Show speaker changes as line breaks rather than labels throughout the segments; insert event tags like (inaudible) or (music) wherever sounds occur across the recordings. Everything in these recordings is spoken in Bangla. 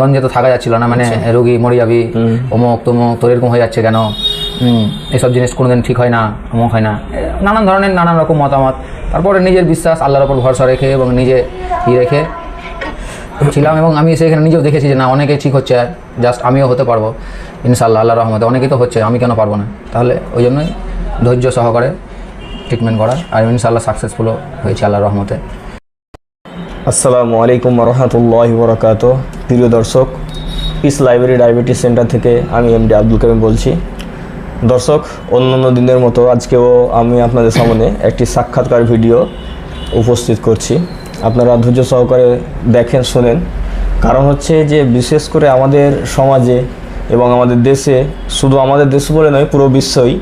গঞ্জে তো থাকা যাচ্ছিল না মানে রোগী মরে যাবি অমুক তমুক তোর এরকম হয়ে যাচ্ছে কেন? এসব জিনিস কোনোদিন ঠিক হয় না অমুক হয় না। নানান ধরনের নানান রকম মতামত। তারপরে নিজের বিশ্বাস আল্লাহর ওপর ভরসা রেখে এবং নিজে ই রেখে ছিলাম এবং আমি সেখানে নিজেও দেখেছি যে না অনেকেই ঠিক হচ্ছে জাস্ট আমিও হতে পারব। ইনশাল্লাহ আল্লাহ রহমতে অনেকেই তো হচ্ছে আমি কেন পারব না? তাহলে ওই জন্যই ধৈর্য সহকারে ট্রিটমেন্ট করা আর ইনশাল্লাহ সাকসেসফুলও হয়েছে আল্লাহ রহমতে।
আসসালামু আলাইকুম রহমতুল্লাহ বরকাত প্রিয় দর্শক পিস লাইব্রেরি ডায়াবেটিস সেন্টার থেকে আমি এমডি আব্দুল করিম বলছি। দর্শক, অন্যান্য দিনের মতো আজকেও আমি আপনাদের সামনে একটি সাক্ষাৎকার ভিডিও উপস্থিত করছি। আপনারা ধৈর্য সহকারে দেখেন, শোনেন। কারণ হচ্ছে যে, বিশেষ করে আমাদের সমাজে এবং আমাদের দেশে, শুধু আমাদের দেশ বলে নয়, পুরো বিশ্বই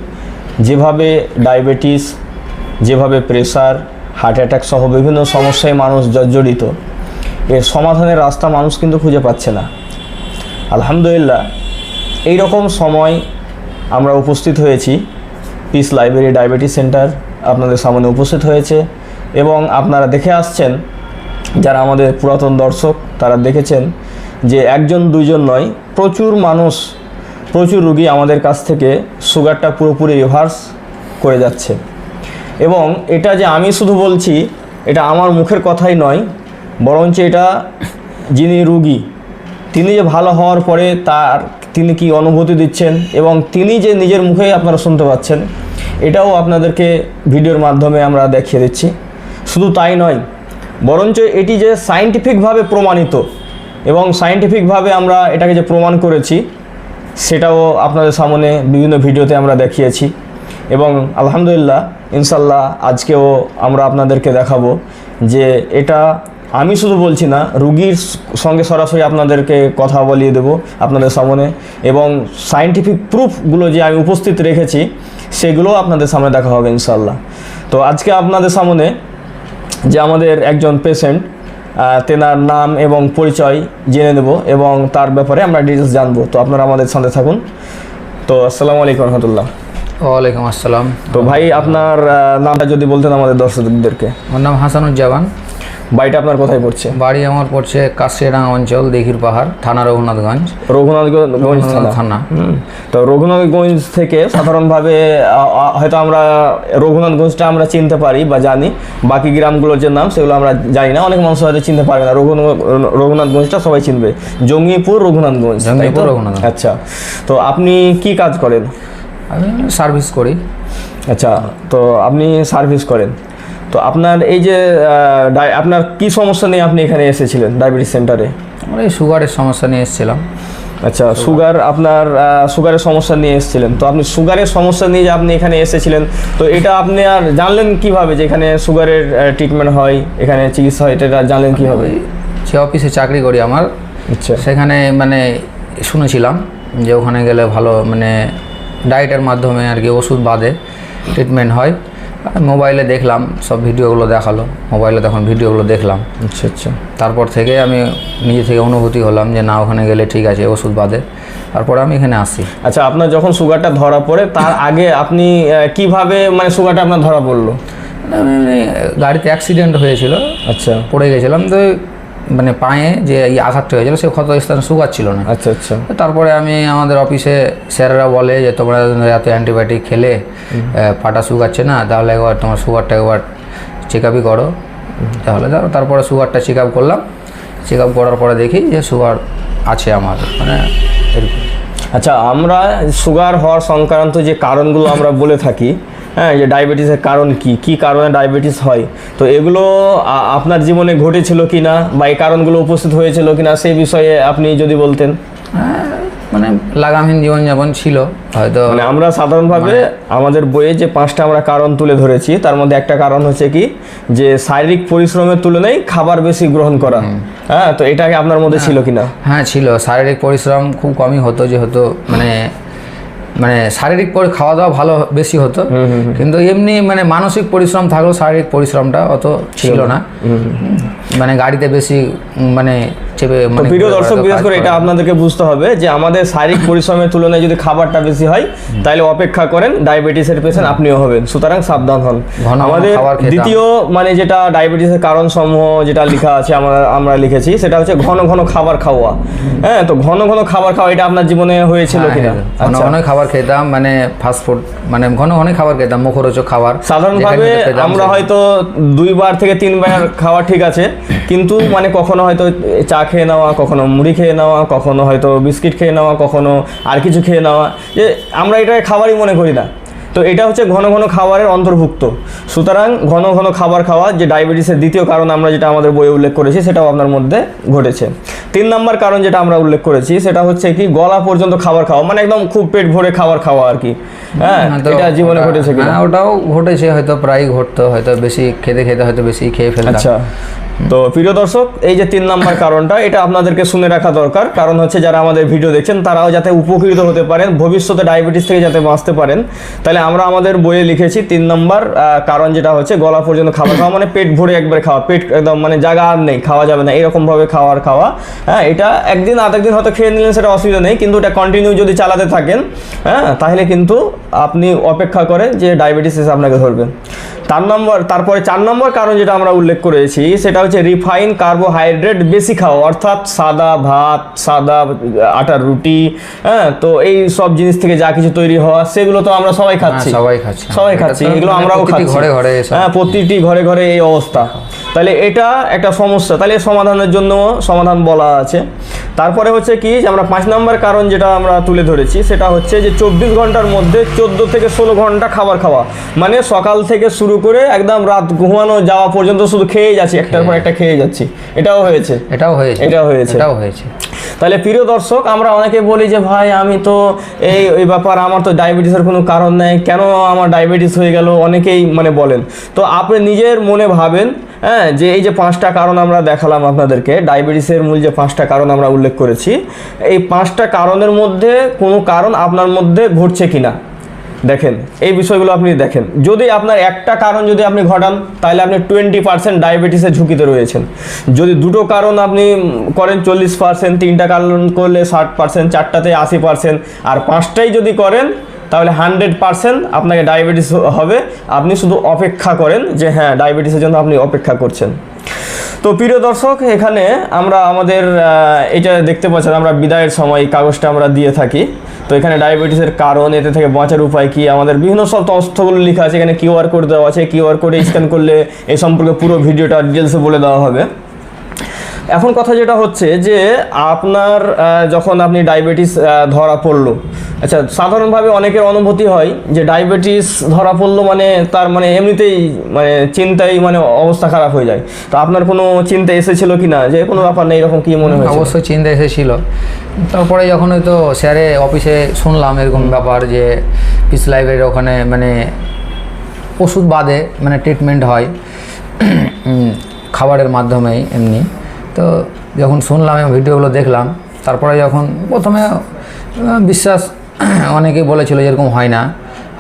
যেভাবে ডায়াবেটিস যেভাবে প্রেশার হার্ট অ্যাটাক সহ বিভিন্ন সমস্যায় মানুষ জর্জরিত এর সমাধানের রাস্তা মানুষ কিন্তু খুঁজে পাচ্ছে না। আলহামদুলিল্লাহ এই রকম সময় আমরা উপস্থিত হয়েছি। পিস লাইব্রেরি ডায়াবেটিস সেন্টার আপনাদের সামনে উপস্থিত হয়েছে এবং আপনারা দেখে আসছেন, যারা আমাদের পুরাতন দর্শক, তারা দেখেছেন যে একজন, দুইজন নয়, প্রচুর মানুষ, প্রচুর রুগী আমাদের কাছ থেকে সুগারটা পুরোপুরি রিভার্স করে যাচ্ছে। এবং এটা যে আমি শুধু বলছি, এটা আমার মুখের কথাই নয় বরঞ্চ এটা যিনি রুগী, তিনি যে ভালো হওয়ার পরে তার, তিনি কি অনুভূতি দিচ্ছেন এবং তিনি যে নিজের মুখেই আপনারা শুনতে পাচ্ছেন, এটাও আপনাদেরকে ভিডিওর মাধ্যমে আমরা দেখিয়ে দিচ্ছি। শুধু তাই নয়, বরঞ্চ এটি যে সাইন্টিফিকভাবে প্রমাণিত এবং সাইন্টিফিকভাবে আমরা এটাকে যে প্রমাণ করেছি, সেটাও আপনাদের সামনে বিভিন্ন ভিডিওতে আমরা দেখিয়েছি এবং আলহামদুলিল্লাহ, ইনশাল্লাহ আজকেও আমরা আপনাদেরকে দেখাবো যে এটা আমি শুধু বলছি না রুগীর সঙ্গে সরাসরি আপনাদেরকে কথা বলিয়ে দেব আপনাদের সামনে এবং সায়েন্টিফিক প্রুফগুলো যে আমি উপস্থিত রেখেছি সেগুলোও আপনাদের সামনে দেখা হবে ইনশাল্লাহ তো আজকে আপনাদের সামনে যে আমাদের একজন পেশেন্ট তেনার নাম এবং পরিচয় জেনে নেব এবং তার ব্যাপারে আমরা ডিটেলস জানব। তো আপনারা আমাদের সাথে থাকুন। তো আসসালামু আলাইকুম রহমতুল্লাহ।
ওয়ালাইকুম আসসালাম।
তো ভাই আপনার নামটা যদি বলতেন আমাদের দর্শকদেরকে।
আমার নাম হাসানুজ্জামান।
বাড়িটা আপনার কোথায় পড়ছে?
বাড়ি আমার পড়ছে কাশিয়াডাঙ্গা অঞ্চল দিঘির পাহাড় থানা রঘুনাথগঞ্জ।
রঘুনাথগঞ্জ থানা? তো রঘুনাথগঞ্জ থেকে সাধারণভাবে হয়তো আমরা রঘুনাথগঞ্জটা আমরা চিনতে পারি বা জানি। বাকি গ্রামগুলোর যে নাম সেগুলো আমরা জানি না। অনেক মানুষ হয়তো চিনতে পারবে না। রঘুন রঘুনাথগঞ্জটা সবাই চিনবে। জঙ্গিপুর রঘুনাথগঞ্জ?
জঙ্গিপুর, রঘুনাথগঞ্জ।
আচ্ছা। তো আপনি কি কাজ করেন?
আমি সার্ভিস করি।
আচ্ছা। তো আপনি সার্ভিস করেন? তো আপনার এই যে আপনার কি সমস্যা নিয়ে আপনি এখানে এসেছিলেন ডায়াবেটিস সেন্টারে?
আমরা এই সুগারের সমস্যা নিয়ে এসেছিলাম।
আচ্ছা সুগার। আপনার সুগারের সমস্যা নিয়ে এসেছিলেন। তো আপনি সুগারের সমস্যা নিয়ে যে আপনি এখানে এসেছিলেন তো এটা আপনি আর জানলেন কীভাবে যে এখানে সুগারের ট্রিটমেন্ট হয় এখানে চিকিৎসা হয় এটা জানলেন কীভাবে?
যে অফিসে চাকরি করি আমার
আচ্ছা।
সেখানে মানে শুনেছিলাম যে ওখানে গেলে ভালো মানে ডায়েটের মাধ্যমে আর কি ওষুধ বাদে ট্রিটমেন্ট হয়। মোবাইলে দেখলাম সব ভিডিওগুলো দেখাল। মোবাইলে তখন ভিডিওগুলো দেখলাম।
আচ্ছা আচ্ছা।
তারপর থেকে আমি নিজে থেকে অনুভূতি হলাম যে না ওখানে গেলে ঠিক আছে ওষুধ বাদে। তারপরে আমি এখানে আসি।
আচ্ছা আপনার যখন সুগারটা ধরা পড়ে তার আগে আপনি কীভাবে মানে সুগারটা আপনার ধরা পড়ল?
গাড়িতে অ্যাক্সিডেন্ট হয়েছিল।
আচ্ছা।
পড়ে গেছিলাম। তো মানে পায়ে যে এই আঘাতটা হয়েছিল সে ক্ষত স্থানে সুগার ছিল না।
আচ্ছা আচ্ছা।
তারপরে আমি আমাদের অফিসে স্যারেরা বলে যে তোমরা এত অ্যান্টিবায়োটিক খেলে পাটা শুকাচ্ছে না তাহলে একবার তোমার সুগারটা একবার চেক আপই করো। তাহলে ধরো তারপরে সুগারটা চেক আপ করলাম। চেক আপ করার পরে দেখি যে সুগার আছে আমার মানে এরকম।
আচ্ছা আমরা সুগার হওয়ার সংক্রান্ত যে কারণগুলো আমরা বলে থাকি হ্যাঁ যে ডায়াবেটিসের কারণ কি? কি কারণে ডায়াবেটিস হয়? তো এগুলো আপনার জীবনে ঘটেছিল কি না বা এই কারণগুলো উপস্থিত হয়েছিল কি না সেই বিষয়ে আপনি যদি বলতেন।
হ্যাঁ, মানে লাগামহীন জীবনযাপন ছিল হয়তো
মানে আমরা সাধারণভাবে আমাদের বইয়ে যে পাঁচটা আমরা কারণ তুলে ধরেছি তার মধ্যে একটা কারণ হচ্ছে কি? যে শারীরিক পরিশ্রমের তুলনায় খাবার বেশি গ্রহণ করা। হ্যাঁ তো এটাকে আপনার মধ্যে ছিল কিনা?
হ্যাঁ ছিল। শারীরিক পরিশ্রম খুব কমই হতো যেহেতু মানে মানে শারীরিক পরি খাওয়া দাওয়া ভালো বেশি হতো। কিন্তু এমনি মানে মানসিক পরিশ্রম থাকলেও শারীরিক পরিশ্রমটা অত ছিল না। মানে গাড়িতে বেশি মানে চেপে মানে ঘুরে
দর্শক বিশেষ করে এটা আপনাদেরকে বুঝতে হবে যে আমাদের শারীরিক (coughs) পরিশ্রমের তুলনায় যদি খাবারটা বেশি হয় তাহলে অপেক্ষা করেন ডায়াবেটিসের পেশেন্ট আপনিও হবেন। সুতরাং সাবধান হন। আমাদের দ্বিতীয় মানে যেটা ডায়াবেটিসের কারণ সমূহ যেটা লেখা আছে আমরা আমরা লিখেছি সেটা হচ্ছে ঘন ঘন খাবার খাওয়া। হ্যাঁ তো ঘন ঘন খাবার খাওয়া এটা আপনার জীবনে হয়েছিল
হ্যাঁ,
কিনা?
ঘন
আচ্ছা।
ঘন খাবার খেতাম মানে ফাস্ট ফুড মানে ঘন ঘন খাবার খেতাম মুখরোচক খাবার।
সাধারণভাবে আমরা হয়তো দুইবার থেকে তিনবার খাওয়া ঠিক আছে কিন্তু মানে কখনো হয়তো চা খেয়ে নেওয়া কখনো মুড়ি খেয়ে নেওয়া কখনো হয়তো বিস্কিট খেয়ে নেওয়া কখনো আর কিছু খেয়ে নেওয়া। যে আমরা এটা খাবারই মনে করি না। তো এটা হচ্ছে ঘন ঘন খাবারের অন্তর্ভুক্ত। সুতরাং ঘন ঘন খাবার খাওয়া যে ডায়াবেটিসের দ্বিতীয় কারণ আমরা যেটা আমাদের বইয়ে উল্লেখ করেছি সেটাও আপনার মধ্যে ঘটেছে। তিন নম্বর কারণ যেটা আমরা উল্লেখ করেছি সেটা হচ্ছে কি গলা পর্যন্ত খাবার খাওয়া মানে একদম খুব পেট ভরে খাবার খাওয়া আর কি। হ্যাঁ
হ্যাঁ,
এটা জীবনে ঘটেছে কিনা?
হ্যাঁ, ওটাও ঘটেছে হয়তো প্রায় ঘটতো হয়তো বেশি খেতে খেতে হয়তো বেশি খেয়ে ফেলতাম।
আচ্ছা। তো প্রিয় দর্শক, এই যে তিন নাম্বার কারণটা, এটা আপনাদেরকে শুনে রাখা দরকার। কারণ হচ্ছে যারা আমাদের ভিডিও দেখছেন, তারাও যাতে উপকৃত হতে পারেন, ভবিষ্যতে ডায়াবেটিস থেকে যাতে বাঁচতে পারেন। তাহলে আমরা আমাদের বইয়ে লিখেছি তিন নাম্বার কারণ যেটা হচ্ছে, গলা পর্যন্ত খাওয়া খাওয়া মানে পেট ভরে একবার খাওয়া। পেট একদম মানে জায়গা আর নেই, খাওয়া যাবে না, এরকমভাবে খাওয়ার খাওয়া। হ্যাঁ এটা একদিন আধ একদিন হয়তো খেয়ে নিলেন, সেটা অসুবিধা নেই, কিন্তু এটা কন্টিনিউ যদি চালাতে থাকেন হ্যাঁ তাহলে কিন্তু আপনি অপেক্ষা করেন যে ডায়াবেটিস এসে আপনাকে ধরবে। তার নম্বর তারপরে চার নম্বর কারণ যেটা আমরা উল্লেখ করেছি সেটা হচ্ছে রিফাইন কার্বোহাইড্রেট বেশি খাওয়া অর্থাৎ সাদা ভাত সাদা আটার রুটি হ্যাঁ তো এই সব জিনিস থেকে যা কিছু তৈরি হওয়া সেগুলো তো আমরা সবাই খাচ্ছি।
হ্যাঁ, সবাই খাচ্ছে।
সবাই খাচ্ছি এগুলো
মানে
আমরাও খাচ্ছি।
ঘরে ঘরে
হ্যাঁ প্রতিটি ঘরে ঘরে এই অবস্থা। তাহলে এটা একটা সমস্যা তাহলে সমাধানের জন্য সমাধান বলা আছে। তারপরে হচ্ছে কি যে আমরা পাঁচ নম্বর কারণ যেটা আমরা তুলে ধরেছি সেটা হচ্ছে যে চব্বিশ ঘণ্টার মধ্যে চোদ্দ থেকে ষোলো ঘণ্টা খাবার খাওয়া। মানে সকাল থেকে শুরু করে একদম রাত ঘুমানো যাওয়া পর্যন্ত শুধু খেয়ে যাচ্ছি একটার পর একটা খেয়ে যাচ্ছি। এটাও হয়েছে।
এটাও হয়েছে।
এটাও হয়েছে।
এটাও হয়েছে।
তাহলে প্রিয় দর্শক, আমরা অনেকে বলি যে, ভাই, আমি তো এই ওই ব্যাপার, আমার তো ডায়াবেটিসের কোনো কারণ নেই। কেন আমার ডায়াবেটিস হয়ে গেল? অনেকেই মানে বলেন। তো আপনি নিজের মনে ভাবেন হ্যাঁ যে এই যে পাঁচটা কারণ আমরা দেখালাম আপনাদেরকে, ডায়াবেটিসের মূল যে পাঁচটা কারণ আমরা উল্লেখ করেছি, এই পাঁচটা কারণের মধ্যে কোনো কারণ আপনার মধ্যে ঘটছে কিনা? দেখেন, এই বিষয়গুলো আপনি দেখেন। যদি আপনার একটা কারণ যদি আপনি ঘটান, তাহলে আপনি টোয়েন্টি পার্সেন্ট ডায়াবেটিসের ঝুঁকিতে রয়েছেন। যদি দুটো কারণ আপনি করেন, চল্লিশ পার্সেন্ট তিনটা কারণ করলে ষাট পার্সেন্ট চারটাতে আশি পার্সেন্ট আর পাঁচটাই যদি করেন, তাহলে হান্ড্রেড পার্সেন্ট আপনাকে ডায়াবেটিস হবে। আপনি শুধু অপেক্ষা করেন যে হ্যাঁ ডায়াবেটিসের জন্য আপনি অপেক্ষা করছেন। তো প্রিয় দর্শক, এখানে আমরা আমাদের এটা দেখতে পাচ্ছেন, আমরা বিদায়ের সময় কাগজটা আমরা দিয়ে থাকি। তো এখানে ডায়াবেটিসের কারণ, এতে থেকে বাঁচার উপায় কি? আমাদের বিভিন্ন সব তথ্যগুলো লেখা আছে, এখানে কিউআর কোড দেওয়া আছে কিউআর কোডে স্ক্যান করলে এ সম্পর্কে পুরো ভিডিওটা ডিটেলসে বলে দেওয়া হবে। এখন কথা যেটা হচ্ছে যে আপনার যখন আপনি ডায়াবেটিস ধরা পড়ল আচ্ছা সাধারণভাবে অনেকের অনুভূতি হয় যে ডায়াবেটিস ধরা পড়ল মানে তার মানে এমনিতেই মানে চিন্তায় মানে অবস্থা খারাপ হয়ে যায়। তো আপনার কোনো চিন্তা এসেছিল কি না? যে কোনো ব্যাপার নেই এরকম কি মনে হয়
অবশ্যই চিন্তা এসেছিল। তারপরে যখন হয়তো স্যারে অফিসে শুনলাম এরকম ব্যাপার যে পিস লাইব্রেরির ওখানে মানে ওষুধ বাদে মানে ট্রিটমেন্ট হয় খাবারের মাধ্যমেই এমনি। তো যখন শুনলাম এবং ভিডিওগুলো দেখলাম তারপরে যখন প্রথমে বিশ্বাস (clears throat) অনেকেই বলেছিল যে এরকম হয় না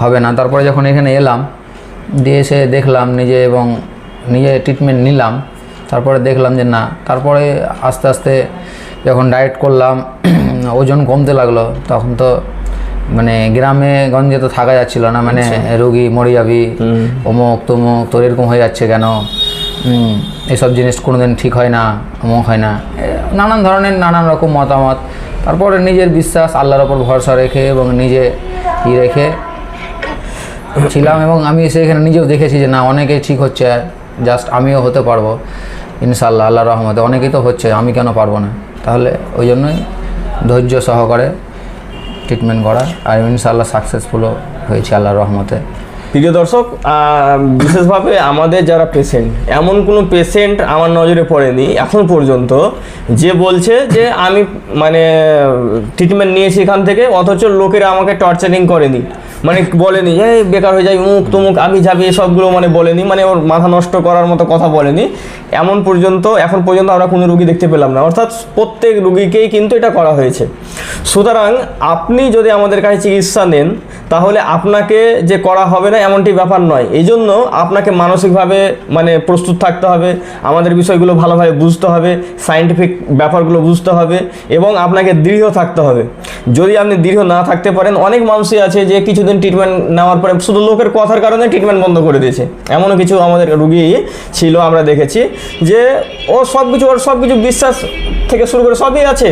হবে না। তারপরে যখন এখানে এলাম দিয়ে এসে দেখলাম নিজে এবং নিজে ট্রিটমেন্ট নিলাম। তারপরে দেখলাম যে না তারপরে আস্তে আস্তে যখন ডায়েট করলাম (clears throat) ওজন কমতে লাগল তখন তো মানে গ্রামে গঞ্জে তো থাকা যাচ্ছিল না মানে রুগী মরে যাবি অমুক তমুক তোর এরকম হয়ে যাচ্ছে কেন? এসব জিনিস কোনোদিন ঠিক হয় না অমুক হয় না। নানান ধরনের নানান রকম মতামত। তারপরে নিজের বিশ্বাস, আল্লাহর ওপর ভরসা রেখে এবং নিজে ই রেখে ছিলাম এবং আমি সেখানে নিজেও দেখেছি যে না, অনেকেই ঠিক হচ্ছে, জাস্ট আমিও হতে পারব। ইনশাল্লাহ আল্লাহ রহমতে। অনেকেই তো হচ্ছে, আমি কেন পারব না? তাহলে ওই জন্যই ধৈর্য সহকারে ট্রিটমেন্ট করা। আর ইনশাল্লাহ সাকসেসফুলও হয়েছে আল্লাহর রহমতে।
প্রিয় দর্শক বিশেষভাবে আমাদের যারা পেশেন্ট এমন কোনো পেশেন্ট আমার নজরে পড়েনি এখন পর্যন্ত যে বলছে যে আমি মানে ট্রিটমেন্ট নিয়েছি এখান থেকে, অথচ লোকেরা আমাকে টর্চারিং করেনি। মানে বলেনি এই বেকার হয়ে যাই মুখ তুমুক, আমি যাবি এসবগুলো মানে বলেনি মানে ওর মাথা নষ্ট করার মতো কথা বলেনি। এমন পর্যন্ত, এখন পর্যন্ত আমরা কোনো রুগী দেখতে পেলাম না। অর্থাৎ প্রত্যেক রুগীকেই কিন্তু এটা করা হয়েছে। সুতরাং আপনি যদি আমাদের কাছে চিকিৎসা নেন তাহলে আপনাকে যে করা হবে না এমনটি ব্যাপার নয়। এই জন্য আপনাকে মানসিকভাবে মানে প্রস্তুত থাকতে হবে, আমাদের বিষয়গুলো ভালোভাবে বুঝতে হবে সায়েন্টিফিক ব্যাপারগুলো বুঝতে হবে এবং আপনাকে দৃঢ় থাকতে হবে। যদি আপনি দৃঢ় না থাকতে পারেন, অনেক মানুষই আছে যে কিছুদিন ট্রিটমেন্ট নেওয়ার পরে শুধু লোকের কথার কারণে ট্রিটমেন্ট বন্ধ করে দিয়েছে। এমনও কিছু আমাদের রুগী ছিল, আমরা দেখেছি যে ও সব কিছু ওর সব কিছু বিশ্বাস থেকে শুরু করে সবই আছে।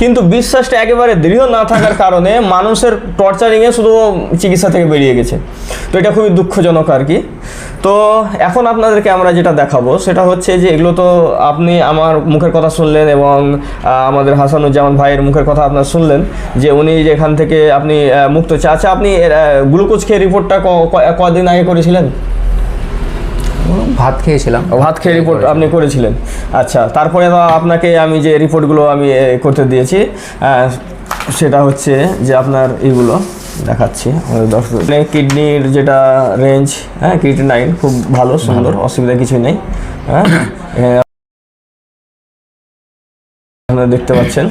কিন্তু বিশ্বাসটা একেবারে দৃঢ় না থাকার কারণে মানুষের টর্চারিংয়ে শুধু চিকিৎসা থেকে বেরিয়ে গেছে। তো এটা খুবই দুঃখজনক আর কি। তো এখন আপনাদেরকে আমরা যেটা দেখাবো, সেটা হচ্ছে যে এগুলো তো আপনি আমার মুখের কথা শুনলেন এবং আমাদের হাসানুজ্জামান ভাইয়ের মুখের কথা আপনার শুনলেন যে উনি যে এখান থেকে আপনি মুক্ত হচ্ছে আচ্ছা আপনি গ্লুকোজ খেয়ে রিপোর্টটা কদিন আগে করেছিলেন?
ভাত খেয়েছিলাম।
ভাত খেয়ে রিপোর্ট আপনি করেছিলেন। আচ্ছা তারপরে আপনাকে আমি যে রিপোর্টগুলো আমি করতে দিয়েছি সেটা হচ্ছে যে আপনার এইগুলো দেখাচ্ছি। দর্শক কিডনির যেটা রেঞ্জ হ্যাঁ কিডনি নাইন খুব ভালো সুন্দর অসুবিধা কিছুই নেই হ্যাঁ। আপনারা দেখতে পাচ্ছেন।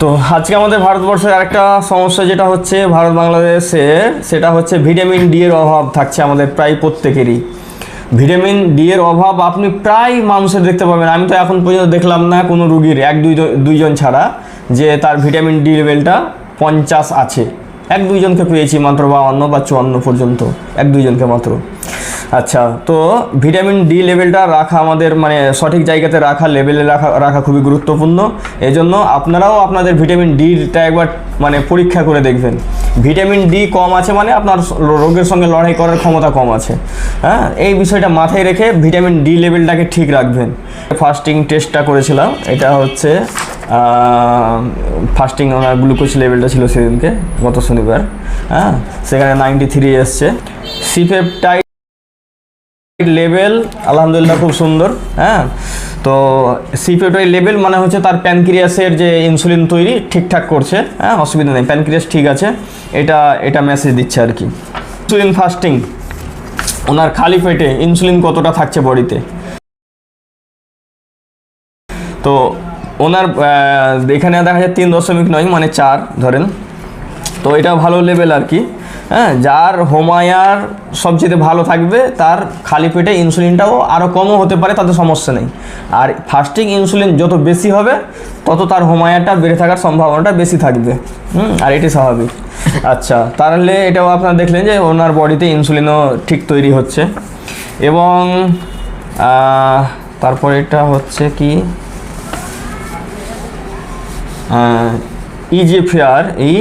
তো আজকে আমাদের ভারতবর্ষের আরেকটা সমস্যা যেটা হচ্ছে ভারত বাংলাদেশে সেটা হচ্ছে ভিটামিন ডি এর অভাব থাকছে আমাদের প্রায় প্রত্যেকেরই। ভিটামিন ডি এর অভাব আপনি প্রায় মানুষের দেখতে পাবেন। আমি তো এখন পর্যন্ত দেখলাম না কোনো রুগীর, এক, দুই দুইজন ছাড়া, যে তার ভিটামিন ডি লেভেলটা পঞ্চাশ আছে। এক, দুইজনকে পেয়েছি মাত্র বা অন্য বা চুয়ান্ন পর্যন্ত। এক, দুইজনকে মাত্র। আচ্ছা তো ভিটামিন ডি লেভেলটা রাখা আমাদের মানে সঠিক জায়গাতে রাখা, লেভেলে রাখা রাখা খুবই গুরুত্বপূর্ণ। এই জন্য আপনারাও আপনাদের ভিটামিন ডিটা একবার মানে পরীক্ষা করে দেখবেন। ভিটামিন ডি কম আছে মানে আপনার রোগের সঙ্গে লড়াই করার ক্ষমতা কম আছে। হ্যাঁ এই বিষয়টা মাথায় রেখে ভিটামিন ডি লেভেলটাকে ঠিক রাখবেন। ফাস্টিং টেস্টটা করেছিলাম, এটা হচ্ছে ফাস্টিং ওনার গ্লুকোজ লেভেলটা ছিল সেদিনকে, গত শনিবার। হ্যাঁ সেখানে নাইনটি থ্রি এসছে সিপেপটাইড লেভেল আলহামদুলিল্লাহ খুব সুন্দর হ্যাঁ? তো সিপেপটাইড লেভেল মানে হচ্ছে তার প্যানক্রিয়াসের যে ইনসুলিন তৈরি ঠিকঠাক করছে হ্যাঁ? অসুবিধা নেই প্যানক্রিয়াস ঠিক আছে, এটা এটা মেসেজ দিচ্ছে আর কি। ইনসুলিন ফাস্টিং ওনার খালি পেটে ইনসুলিন কতটা থাকছে বডিতে? তো ওনার এখানে দেখা যায় তিন দশমিক নয় মানে চার, ধরেন। তো এটা ভালো লেভেল আর কি। হ্যাঁ যার হোমায়ার সবচেয়ে ভালো থাকবে তার খালি পেটে ইনসুলিনটাও আরও কমও হতে পারে তাতে সমস্যা নেই। আর ফাস্টিং ইনসুলিন যত বেশি হবে তত তার হোমায়ারটা বেড়ে থাকার সম্ভাবনাটা বেশি থাকবে। হুম আর এটি স্বাভাবিক। (laughs) আচ্ছা তাহলে এটাও আপনারা দেখলেন যে ওনার বডিতে ইনসুলিনও ঠিক তৈরি হচ্ছে। এবং তারপর এটা হচ্ছে কি? ইজিএফআর এই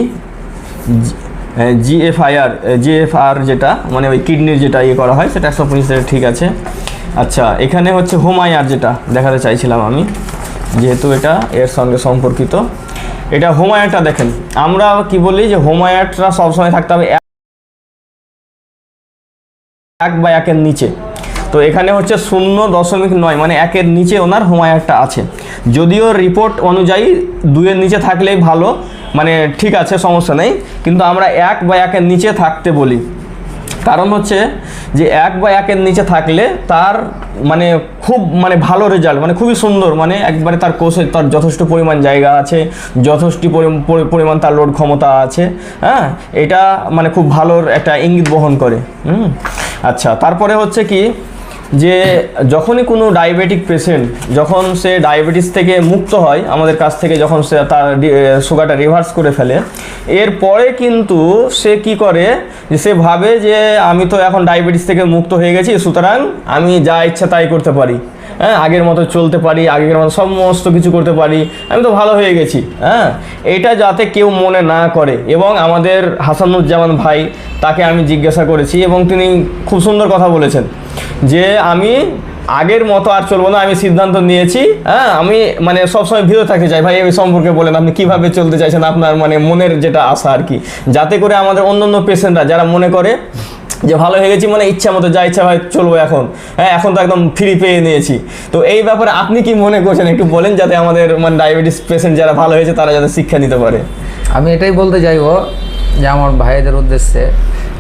জিএফআইআর জিএফআর যেটা মানে ওই কিডনির যেটা ইয়ে করা হয়, সেটা একশো পঁচিশ ঠিক আছে। আচ্ছা এখানে হচ্ছে হোমায়ার যেটা দেখাতে চাইছিলাম আমি, যেহেতু এটা এর সঙ্গে সম্পর্কিত। এটা হোমায়ারটা দেখেন, আমরা কি বলি যে হোমায়ারটা সবসময় থাকতে হবে এক বা একের নিচে। তো এখানে হচ্ছে শূন্য দশমিক নয় মানে একের নিচে ওনার হোমায়ারটা আছে। যদিও রিপোর্ট অনুযায়ী দুইয়ের নিচে থাকলেই ভালো মানে ঠিক আছে, সমস্যা নেই। কিন্তু আমরা এক বা একের নিচে থাকতে বলি। কারণ হচ্ছে যে এক বা একের নিচে থাকলে তার মানে খুব মানে ভালো রেজাল্ট মানে খুবই সুন্দর মানে একবারে তার কোষে তার যথেষ্ট পরিমাণ জায়গা আছে, যথেষ্ট পরি- পরি- পরিমাণ তার লোড ক্ষমতা আছে হ্যাঁ? এটা মানে খুব ভালোর একটা ইঙ্গিত বহন করে। হুম? আচ্ছা তারপরে হচ্ছে কি যে যখনই কোনো ডায়াবেটিক পেশেন্ট যখন সে ডায়াবেটিস থেকে মুক্ত হয়, আমাদের কাছ থেকে যখন সে তার সুগারটা রিভার্স করে ফেলে এরপরে কিন্তু সে কি করে যে সে ভাবে যে আমি তো এখন ডায়াবেটিস থেকে মুক্ত হয়ে গেছি, সুতরাং আমি যা ইচ্ছা তাই করতে পারি। হ্যাঁ আগের মতো চলতে পারি, আগের মতো সমস্ত কিছু করতে পারি, আমি তো ভালো হয়ে গেছি। হ্যাঁ এটা যাতে কেউ মনে না করে। এবং আমাদের হাসানুজ্জামান ভাই তাকে আমি জিজ্ঞাসা করেছি এবং তিনি খুব সুন্দর কথা বলেছেন। যে আমি আগের মতো আর চলবো না, আমি সিদ্ধান্ত নিয়েছি হ্যাঁ আমি মানে সবসময় ভিড়ে থাকতে চাই। ভাই, এই সম্পর্কে বলেন আপনি কীভাবে চলতে চাইছেন? আপনার মানে মনের যেটা আশা আর কি। যাতে করে আমাদের অন্য অন্য পেশেন্টরা যারা মনে করে যে ভালো হয়ে গেছি মানে ইচ্ছা মতো যা ইচ্ছা হয় চলবো এখন। হ্যাঁ এখন তো একদম ফ্রি পেয়ে নিয়েছি। তো এই ব্যাপারে আপনি কি মনে করছেন? একটু বলেন যাতে আমাদের মানে ডায়াবেটিস পেশেন্ট যারা ভালো হয়েছে, তারা যাতে শিক্ষা নিতে পারে।
আমি এটাই বলতে চাইব যে আমার ভাইদের উদ্দেশ্যে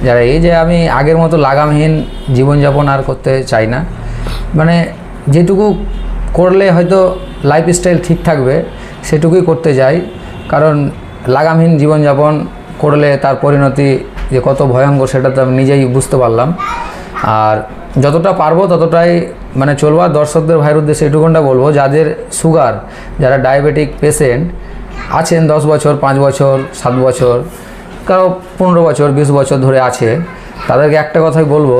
যারা এই যে আমি আগের মতো লাগামহীন জীবনযাপন আর করতে চাই না মানে যেটুকু করলে হয়তো লাইফস্টাইল ঠিক থাকবে, সেটুকুই করতে যাই। কারণ লাগামহীন জীবনযাপন করলে তার পরিণতি যে কত ভয়ঙ্কর সেটা তো আমি নিজেই বুঝতে পারলাম। আর যতটা পারব ততটাই মানে চলবো আর দর্শকদের ভাইয়ের উদ্দেশ্যে এটুকুনটা বলব, যাদের সুগার যারা ডায়াবেটিক পেশেন্ট আছেন দশ বছর, পাঁচ বছর, সাত বছর কারও পনেরো বছর, বিশ বছর ধরে আছে। তাদেরকে একটা কথাই বলব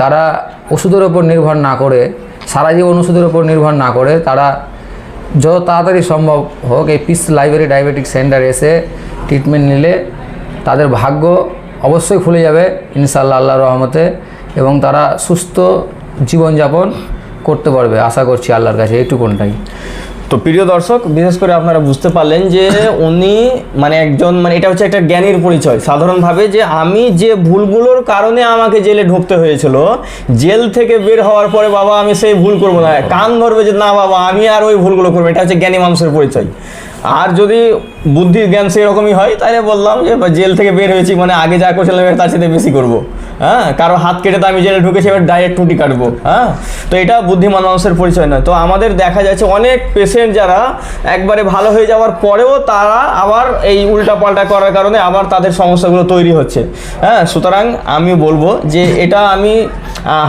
তারা ওষুধের ওপর নির্ভর না করে, সারা জীবন ওষুধের ওপর নির্ভর না করে, তারা যত তাড়াতাড়ি সম্ভব হোক এই পিস লাইব্রেরি ডায়াবেটিক সেন্টারে এসে ট্রিটমেন্ট নিলে তাদের ভাগ্য অবশ্যই খুলে যাবে ইনশাল্লাহ আল্লাহ রহমতে, এবং তারা সুস্থ জীবনযাপন করতে পারবে। আশা করছি আল্লাহর কাছে এইটুকুনটাই।
তো প্রিয় দর্শক, বিশেষ করে আপনারা বুঝতে পারলেন যে উনি মানে একজন মানে এটা হচ্ছে একটা জ্ঞানীর পরিচয়। সাধারণভাবে যে আমি যে ভুলগুলোর কারণে আমাকে জেলে ঢুকতে হয়েছিল, জেল থেকে বের হওয়ার পরে বাবা আমি সেই ভুল করব না। কান ধরবে যে, না বাবা, আমি আর ওই ভুলগুলো করব এটা হচ্ছে জ্ঞানী মানুষের পরিচয়। আর যদি বুদ্ধির জ্ঞান সেরকমই হয় তাহলে বললাম যে জেল থেকে বের হয়েছি মানে আগে যা এবার তার সাথে বেশি করব। হ্যাঁ? কারও হাত কেটে তো আমি জেলে ঢুকেছি, এবার ডাইরেক্ট টুটি কাটবো। হ্যাঁ? তো এটা বুদ্ধিমান মানুষের পরিচয় নয়। তো আমাদের দেখা যাচ্ছে অনেক পেশেন্ট যারা একবারে ভালো হয়ে যাওয়ার পরেও তারা আবার এই উল্টা পাল্টা করার কারণে আবার তাদের সমস্যাগুলো তৈরি হচ্ছে। হ্যাঁ? সুতরাং আমি বলব যে, এটা আমি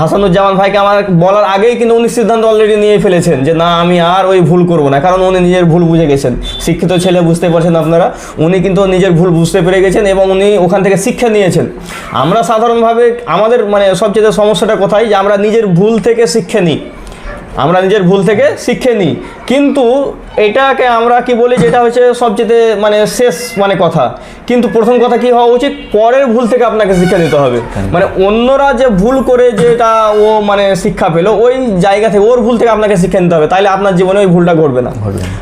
হাসানুজ্জামান ভাইকে আমার বলার আগেই কিন্তু উনি সিদ্ধান্ত অলরেডি নিয়ে ফেলেছেন যে, না, আমি আর ওই ভুল করব না। কারণ উনি নিজের ভুল বুঝে গেছেন। শিক্ষিত ছেলে বুঝতে পারছেন আপনারা, উনি কিন্তু নিজের ভুল বুঝতে পেরে গেছেন এবং উনি ওখান থেকে শিক্ষা নিয়েছেন। আমরা সাধারণভাবে আমাদের মানে সবচেয়ে সমস্যাটা কোথায়? যে আমরা নিজের ভুল থেকে শিক্ষা নিই। আমরা নিজের ভুল থেকে শিখে নিই। কিন্তু এটাকে আমরা কি বলি যেটা হচ্ছে সবচেয়ে মানে শেষ মানে কথা। কিন্তু প্রথম কথা কি হওয়া উচিত? পরের ভুল থেকে আপনাকে শিক্ষা নিতে হবে। মানে অন্যরা যে ভুল করে যেটা ও মানে শিক্ষা পেল ওই জায়গা থেকে ওর ভুল থেকে আপনাকে শিক্ষা নিতে হবে। তাইলে আপনার জীবনে ওই ভুলটা ঘটবে না।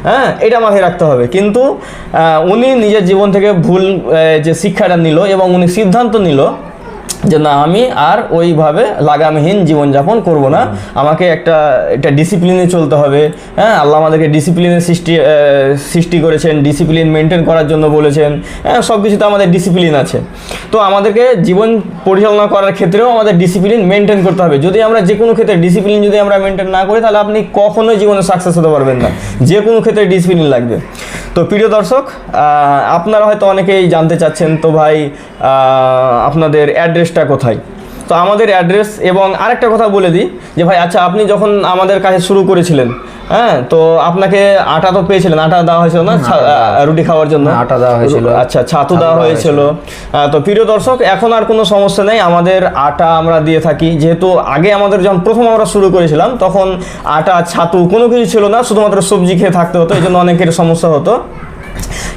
হ্যাঁ এটা মাথায় রাখতে হবে। কিন্তু উনি নিজের জীবন থেকে ভুল যে শিক্ষাটা নিল এবং উনি সিদ্ধান্ত নিল যে না, আমি আর ওইভাবে লাগামহীন জীবনযাপন করব না। আমাকে একটা একটা ডিসিপ্লিনে চলতে হবে। হ্যাঁ আল্লাহ আমাদেরকে ডিসিপ্লিনের সৃষ্টি সৃষ্টি করেছেন ডিসিপ্লিন মেনটেন করার জন্য বলেছেন। হ্যাঁ সব কিছুতে আমাদের ডিসিপ্লিন আছে। তো আমাদেরকে জীবন পরিচালনা করার ক্ষেত্রেও আমাদের ডিসিপ্লিন মেনটেন করতে হবে। যদি আমরা যে কোনো ক্ষেত্রে ডিসিপ্লিন যদি আমরা মেনটেন না করি, তাহলে আপনি কখনোই জীবনে সাকসেস হতে পারবেন না। যে কোনো ক্ষেত্রে ডিসিপ্লিন লাগবে। তো প্রিয় দর্শক আপনারা হয়তো অনেকেই জানতে চাচ্ছেন, তো ভাই আপনাদের আপনাদের অ্যাড্রেসটা কোথায়? তো আমাদের অ্যাড্রেস এবং আরেকটা কথা বলে দিই যে ভাই আচ্ছা আপনি যখন আমাদের কাছে শুরু করেছিলেন হ্যাঁ তো আপনাকে আটা তো পেয়েছিলেন আটা দেওয়া হয়েছিল না? রুটি খাওয়ার জন্য?
আটা দেওয়া হয়েছিল।
আচ্ছা ছাতু দেওয়া হয়েছিল। তো প্রিয় দর্শক এখন আর কোনো সমস্যা নেই আমাদের আটা আমরা দিয়ে থাকি। যেহেতু আগে আমাদের যখন প্রথম আমরা শুরু করেছিলাম তখন আটা ছাতু কোনো কিছু ছিল না শুধুমাত্র সবজি খেয়ে থাকতে হতো এই জন্য অনেকের সমস্যা হতো।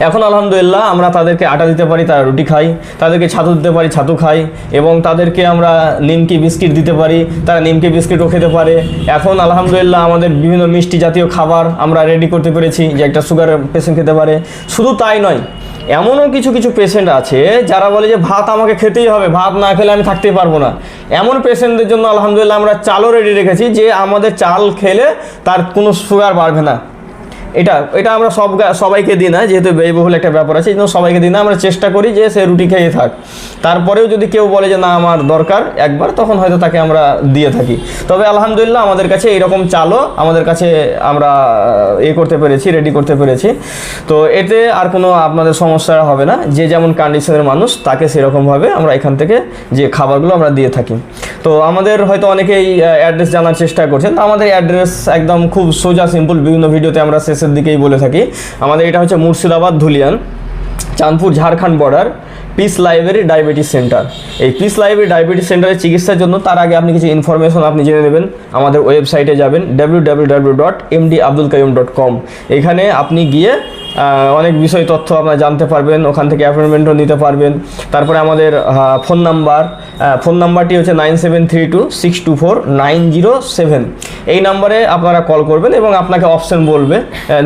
এখন আলহামদুলিল্লাহ আমরা তাদেরকে আটা দিতে পারি, তারা রুটি খাই তাদেরকে ছাতু দিতে পারি, ছাতু খাই এবং তাদেরকে আমরা নিমকি বিস্কিট দিতে পারি, তারা নিমকি বিস্কিটও খেতে পারে। এখন আলহামদুলিল্লাহ আমাদের বিভিন্ন মিষ্টি জাতীয় খাবার আমরা রেডি করতে পেরেছি যে একটা সুগার পেশেন্ট খেতে পারে। শুধু তাই নয়, এমনও কিছু কিছু পেশেন্ট আছে যারা বলে যে ভাত আমাকে খেতেই হবে, ভাত না খেলে আমি থাকতেই পারব না। এমন পেশেন্টদের জন্য আলহামদুলিল্লাহ আমরা চালও রেডি রেখেছি যে আমাদের চাল খেলে তার কোনো সুগার বাড়বে না। এটা এটা আমরা সব সবাইকে দিই না, যেহেতু ব্যয়বহুল একটা ব্যাপার আছে এই জন্য সবাইকে দিই না, আমরা চেষ্টা করি যে সে রুটি খেয়ে থাক। তারপরেও যদি কেউ বলে যে না, আমার দরকার একবার, তখন হয়তো তাকে আমরা দিয়ে থাকি। তবে আলহামদুলিল্লাহ আমাদের কাছে এইরকম চালও, আমাদের কাছে আমরা এ করতে পেরেছি রেডি করতে পেরেছি। তো এতে আর কোনো আপনাদের সমস্যা হবে না, যে যেমন কন্ডিশনের মানুষ, তাকে সেরকমভাবে আমরা এখান থেকে যে খাবারগুলো আমরা দিয়ে থাকি। তো আমাদের হয়তো অনেকেই অ্যাড্রেস জানার চেষ্টা করছেন। তো আমাদের অ্যাড্রেস একদম খুব সোজা সিম্পল বিভিন্ন ভিডিওতে আমরা শেষের দিকেই বলে থাকি। আমাদের এটা হচ্ছে Murshidabad Dhulian, Chandpur Jharkhand border peace library diabetes centre এই পিস লাইব্রেরি ডায়াবেটিস সেন্টারের চিকিৎসার জন্য তার আগে আপনি কিছু ইনফরমেশন আপনি জেনে নেবেন। আমাদের ওয়েবসাইটে যাবেন W W W dot MD Abdul Kaim dot com এখানে আপনি গিয়ে অনেক বিষয় তথ্য আপনারা জানতে পারবেন, ওখান থেকে অ্যাপয়েন্টমেন্টও নিতে পারবেন। তারপরে আমাদের ফোন নাম্বার ফোন নাম্বারটি হচ্ছে nine seven three two six two four nine zero seven এই নাম্বারে আপনারা কল করবেন এবং আপনাকে অপশন বলবে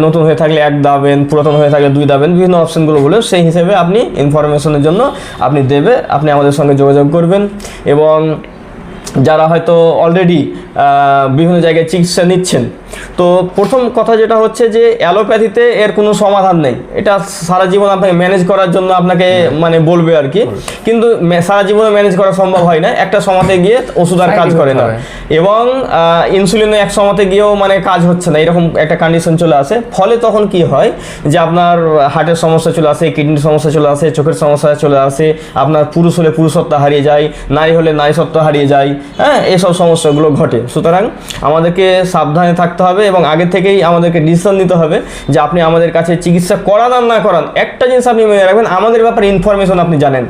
নতুন হয়ে থাকলে এক দাবেন, পুরাতন হয়ে থাকলে দুই দাবেন, বিভিন্ন অপশনগুলো বলে সেই হিসেবে আপনি ইনফরমেশনের জন্য আপনি দেবে, আপনি আমাদের সঙ্গে যোগাযোগ করবেন। এবং যারা হয়তো অলরেডি বিভিন্ন জায়গায় চিকিৎসা নিচ্ছেন তো প্রথম কথা যেটা হচ্ছে যে অ্যালোপ্যাথিতে এর কোনো সমাধান নেই। এটা সারা জীবন আপনাকে ম্যানেজ করার জন্য আপনাকে মানে বলবে আর কি। কিন্তু সারা জীবনে ম্যানেজ করা সম্ভব হয় না। একটা সময়তে গিয়ে ওষুধ আর কাজ করে না। এবং ইনসুলিনে এক সময়তে গিয়েও মানে কাজ হচ্ছে না। এরকম একটা কন্ডিশন চলে আসে। ফলে তখন কি হয় যে আপনার হার্টের সমস্যা চলে আসে কিডনির সমস্যা চলে আসে চোখের সমস্যা চলে আসে আপনার পুরুষ হলে পুরুষত্ব হারিয়ে যায় নারী হলে নারীসত্ব হারিয়ে যায় হ্যাঁ এসব সমস্যাগুলো ঘটে। সুতরাং আমাদেরকে সাবধানে থাকতে হবে এবং আগে থেকেই আমাদেরকে ডিসিশন নিতে হবে যে আপনি আমাদের কাছে চিকিৎসা করান আর না করান। একটা জিনিস আপনি মনে রাখবেন, আমাদের ব্যাপারে ইনফরমেশন আপনি জানেন।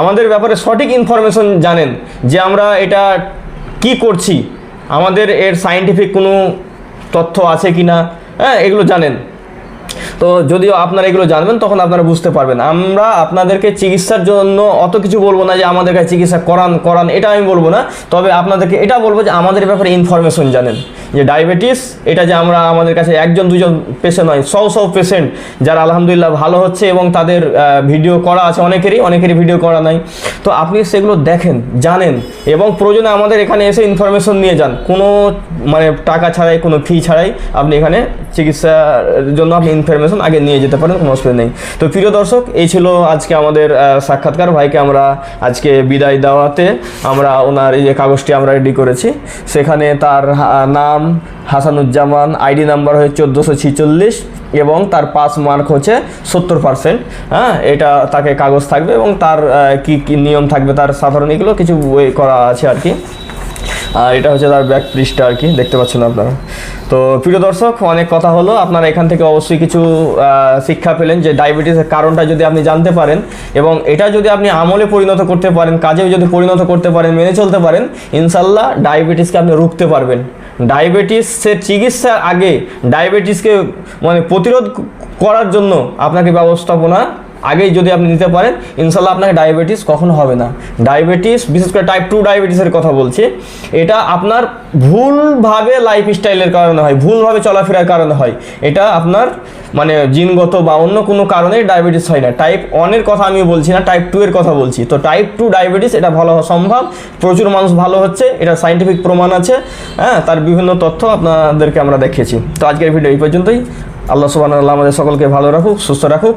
আমাদের ব্যাপারে সঠিক ইনফরমেশন জানেন যে আমরা এটা কি করছি। আমাদের এর সাইন্টিফিক কোনো তথ্য আছে কি না হ্যাঁ এগুলো জানেন। তো যদিও আপনারা এগুলো জানবেন, তখন আপনারা বুঝতে পারবেন। আমরা আপনাদেরকে চিকিৎসার জন্য অত কিছু বলব না যে আমাদের কাছে চিকিৎসা করান করান, এটা আমি বলব না। তবে আপনাদেরকে এটা বলব যে আমাদের ব্যাপারে ইনফরমেশন জানেন। যে ডায়াবেটিস এটা যে আমরা আমাদের কাছে একজন, দুজন পেশেন্ট নয় সব সব পেশেন্ট যারা আলহামদুলিল্লাহ ভালো হচ্ছে এবং তাদের ভিডিও করা আছে অনেকেরই অনেকেরই ভিডিও করা নাই। তো আপনি সেগুলো দেখেন, জানেন এবং প্রয়োজনে আমাদের এখানে এসে ইনফরমেশন নিয়ে যান। কোনো মানে টাকা ছাড়াই, কোনো ফি ছাড়াই আপনি এখানে চিকিৎসার জন্য আপনি ইনফরমেশন আগে নিয়ে যেতে পারেন, কোনো অসুবিধা নেই। তো প্রিয় দর্শক, এই ছিল আজকে আমাদের সাক্ষাৎকার। ভাইকে আমরা আজকে বিদায় দেওয়াতে আমরা ওনার এই যে কাগজটি আমরা রেডি করেছি। সেখানে তার হা- নাম হাসানুজ্জামান, আইডি নাম্বার হচ্ছে চোদ্দোশো ছিচল্লিশ এবং তার পাস মার্ক হচ্ছে সত্তর পার্সেন্ট। হ্যাঁ এটা তাকে কাগজ থাকবে এবং তার কি কি নিয়ম থাকবে তার সাধারণ এগুলো কিছু বই করা আছে আর কি। আর এটা হচ্ছে তার ব্যাক পৃষ্ঠা আর কি, দেখতে পাচ্ছেন আপনারা। তো প্রিয় দর্শক, অনেক কথা হলো। আপনারা এখান থেকে অবশ্যই কিছু শিক্ষা পেলেন যে ডায়াবেটিসের কারণটা যদি আপনি জানতে পারেন এবং এটা যদি আপনি আমলে পরিণত করতে পারেন, কাজেও যদি পরিণত করতে পারেন, মেনে চলতে পারেন ইনশাল্লাহ ডায়াবেটিসকে আপনি রুখতে পারবেন। ডায়াবেটিসের চিকিৎসার আগে ডায়াবেটিসকে মানে প্রতিরোধ করার জন্য আপনাকে ব্যবস্থাপনা আগেই যদি আপনি নিতে পারেন ইনশাল্লাহ আপনাকে ডায়াবেটিস কখনো হবে না। ডায়াবেটিস বিশেষ করে টাইপ টু ডায়াবেটিসের কথা বলছি, এটা আপনার ভুলভাবে লাইফ স্টাইলের কারণে হয়, ভুলভাবে চলাফেরার কারণে হয়। এটা আপনার মানে জিনগত বা অন্য কোনো কারণে ডায়াবেটিস হয় না। টাইপ ওয়ানের কথা আমি বলছি না টাইপ টু এর কথা বলছি। তো টাইপ টু ডায়াবেটিস এটা ভালো হওয়া সম্ভব। প্রচুর মানুষ ভালো হচ্ছে, এটা সাইন্টিফিক প্রমাণ আছে। হ্যাঁ তার বিভিন্ন তথ্য আপনাদেরকে আমরা দেখিয়েছি তো আজকের ভিডিও এই পর্যন্তই। আল্লাহ সুবাহ আমাদের সকলকে ভালো রাখুক, সুস্থ রাখুক।